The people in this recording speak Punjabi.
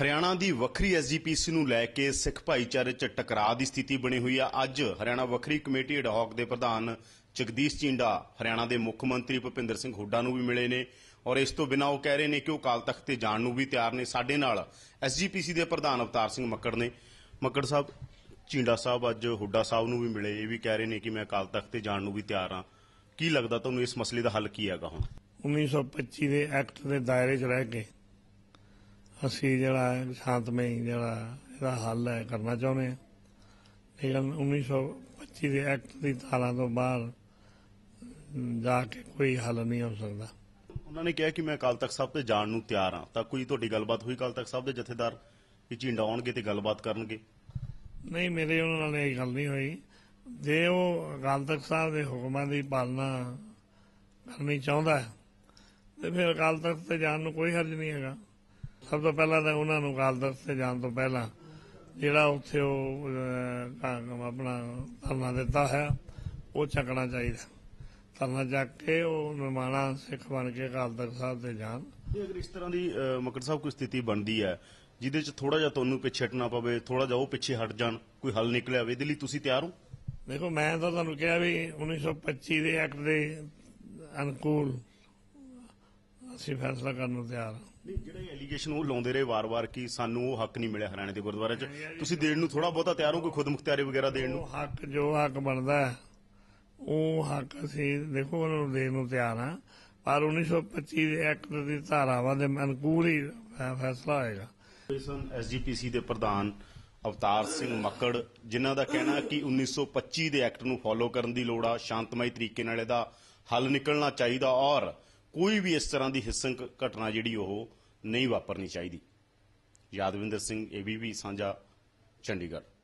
ਹਰਿਆਣਾ ਦੀ ਵੱਖਰੀ ਐਸਜੀਪੀਸੀ ਨੂੰ ਲੈ ਕੇ ਸਿੱਖ ਭਾਈਚਾਰੇ 'ਚ ਟਕਰਾਅ ਦੀ ਸਥਿਤੀ ਬਣੀ ਹੋਈ ਆ। ਅੱਜ ਹਰਿਆਣਾ ਵੱਖਰੀ ਕਮੇਟੀ ਅਡਹੌਕ ਦੇ ਪ੍ਰਧਾਨ ਜਗਦੀਸ਼ ਚਿੰਡਾ, ਹਰਿਆਣਾ ਦੇ ਮੁੱਖ ਮੰਤਰੀ ਭੁਪਿੰਦਰ ਸਿੰਘ ਹੁੱਡਾ ਨੂੰ ਵੀ ਮਿਲੇ ਨੇ ਔਰ ਇਸ ਤੋਂ ਬਿਨਾਂ ਉਹ ਕਹਿ ਰਹੇ ਨੇ ਕਿ ਉਹ ਕਾਲ ਤਖਤ ਤੇ ਜਾਣ ਨੂੰ ਵੀ ਤਿਆਰ ਨੇ। ਸਾਡੇ ਨਾਲ ਐਸਜੀਪੀਸੀ ਦੇ ਪ੍ਰਧਾਨ ਅਵਤਾਰ ਸਿੰਘ ਮੱਕੜ ਨੇ। ਮੱਕੜ ਸਾਹਿਬ, ਚਿੰਡਾ ਸਾਹਿਬ ਅੱਜ ਹੁੱਡਾ ਸਾਹਿਬ ਨੂੰ ਵੀ ਮਿਲੇ। ਇਹ ਵੀ ਕਹਿ ਰਹੇ ਨੇ ਕਿ ਮੈਂ ਕਾਲ ਤਖਤ ਤੇ ਜਾਣ ਨੂੰ ਵੀ ਤਿਆਰ ਹਾਂ। ਕੀ ਲੱਗਦਾ ਤੁਹਾਨੂੰ ਇਸ ਮਸਲੇ ਦਾ ਹੱਲ ਕੀ ਹੈਗਾ ਹੁਣ? 1925 ਦੇ ਐਕਟ ਦੇ ਦਾਇਰੇ 'ਚ ਰਹਿ ਕੇ ਅਸੀਂ ਜਿਹੜਾ ਸ਼ਾਂਤਮਈ ਜਿਹੜਾ ਇਹਦਾ ਹੱਲ ਹੈ ਕਰਨਾ ਚਾਹੁੰਦੇ ਹਾਂ। ਲੇਕਿਨ 1925 ਦੇ ਐਕਟ ਦੀ ਧਾਰਾ ਤੋਂ ਬਾਹਰ ਜਾ ਕੇ ਕੋਈ ਹੱਲ ਨਹੀਂ ਹੋ ਸਕਦਾ। ਉਹਨਾਂ ਨੇ ਕਿਹਾ ਕਿ ਮੈਂ ਅਕਾਲ ਤਖਤ ਸਾਹਿਬ ਤੇ ਜਾਣ ਨੂੰ ਤਿਆਰ ਹਾਂ। ਤਾਂ ਕੋਈ ਤੁਹਾਡੀ ਗੱਲਬਾਤ ਹੋਈ ਅਕਾਲ ਤਖਤ ਸਾਹਿਬ ਦੇ ਜਥੇਦਾਰ ਕਿ ਝਿੰਡਾ ਆਉਣਗੇ ਤੇ ਗੱਲਬਾਤ ਕਰਨਗੇ? ਨਹੀਂ ਮੇਰੇ ਉਹਨਾਂ ਨਾਲ ਇਹ ਗੱਲ ਨਹੀਂ ਹੋਈ। ਜੇ ਉਹ ਅਕਾਲ ਤਖਤ ਸਾਹਿਬ ਦੇ ਹੁਕਮਾਂ ਦੀ ਪਾਲਣਾ ਕਰਨੀ ਚਾਹੁੰਦਾ ਹੈ ਤੇ ਫਿਰ ਅਕਾਲ ਤਖਤ ਤੇ ਜਾਣ ਨੂੰ ਕੋਈ ਹਰਜ ਨਹੀਂ ਹੈਗਾ। ਸਭ ਤੋਂ ਪਹਿਲਾਂ ਤਾਂ ਉਹਨਾਂ ਨੂੰ ਅਕਾਲ ਤਖਤ ਤੇ ਜਾਣ ਤੋਂ ਪਹਿਲਾਂ ਜਿਹੜਾ ਉੱਥੇ ਉਹ ਅਹ, ਆਪਣਾ ਧਰਨਾ ਦਿੱਤਾ ਹੈ ਉਹ ਚੱਕਣਾ ਚਾਹੀਦਾ। ਧਰਨਾ ਚੱਕ ਕੇ ਉਹ ਨਿਮਾਣਾ ਸਿੱਖ ਬਣ ਕੇ ਅਕਾਲ ਤਖਤ ਸਾਹਿਬ ਤੇ ਜਾਣ। ਇਹ ਅਗਰ ਇਸ ਤਰ੍ਹਾਂ ਦੀ ਮੱਕੜ ਸਾਹਿਬ ਕੋਈ ਸਥਿਤੀ ਬਣਦੀ ਹੈ ਜਿਹਦੇ 'ਚ ਥੋੜਾ ਜਿਹਾ ਤੁਹਾਨੂੰ ਪਿੱਛੇ ਹਟਣਾ ਪਵੇ ਥੋੜਾ ਜਿਹਾ ਉਹ ਪਿੱਛੇ ਹਟ ਜਾਣ ਕੋਈ ਹੱਲ ਨਿਕਲਿਆ ਹੋਵੇ ਇਹਦੇ ਲਈ ਤੁਸੀਂ ਤਿਆਰ ਹੋ? ਦੇਖੋ ਮੈਂ ਤਾਂ ਤੁਹਾਨੂੰ ਕਿਹਾ ਵੀ 1925 ਦੇ ਐਕਟ ਦੇ ਅਨੁਕੂਲ ਅਸੀਂ ਫੈਸਲਾ ਕਰਨ ਨੂੰ ਤਿਆਰ ਹਾਂ। ਨਹੀਂ ਜਿਹੜੇ ਐਲੀਗੇਸ਼ਨ ਉਹ ਲਾਉਂਦੇ ਰਹੇ ਵਾਰ-ਵਾਰ ਕਿ ਸਾਨੂੰ ਉਹ ਹੱਕ ਨਹੀਂ ਮਿਲਿਆ ਹਰਿਆਣੇ ਦੇ ਗੁਰਦੁਆਰੇ 'ਚ। ਤੁਸੀਂ ਦੇਣ ਨੂੰ ਥੋੜਾ ਬਹੁਤਾ ਤਿਆਰ ਹੋ ਕੋਈ ਖੁਦ ਮੁਖਤਿਆਰੀ ਵਗੈਰਾ ਦੇਣ ਨੂੰ? ਉਹ ਹੱਕ ਜੋ ਹੱਕ ਬਣਦਾ ਹੈ, ਉਹ ਹੱਕ ਅਸੀਂ ਦੇਖੋ ਉਹਨਾਂ ਨੂੰ ਦੇਣ ਨੂੰ ਤਿਆਰ ਹਾਂ। ਪਰ 1925 ਦੇ ਐਕਟ ਦੀ ਧਾਰਾਵਾਂ ਦੇ ਅਨੁਕੂਲ ਹੀ ਫੈਸਲਾ ਹੋਏਗਾ। ਸਨ ਐਸਜੀਪੀਸੀ ਦੇ ਪ੍ਰਧਾਨ ਅਵਤਾਰ ਸਿੰਘ ਮੱਕੜ ਜਿਨ੍ਹਾਂ ਦਾ ਕਹਿਣਾ ਕਿ 1925 ਦੇ ਐਕਟ ਨੂੰ ਫੋਲੋ ਕਰਨ ਦੀ ਲੋੜ ਆ ਸ਼ਾਂਤਮਈ ਤਰੀਕੇ ਨਾਲ ਇਹਦਾ ਹੱਲ ਨਿਕਲਣਾ ਚਾਹੀਦਾ ਔਰ ਕੋਈ ਵੀ ਇਸ ਤਰ੍ਹਾਂ ਦੀ ਹਿੰਸਕ ਘਟਨਾ ਜਿਹੜੀ ਉਹ ਨਹੀਂ ਵਾਪਰਨੀ ਚਾਹੀਦੀ। ਯਾਦਵਿੰਦਰ ਸਿੰਘ ਏਬੀਪੀ ਸਾਂਝਾ, ਚੰਡੀਗੜ੍ਹ।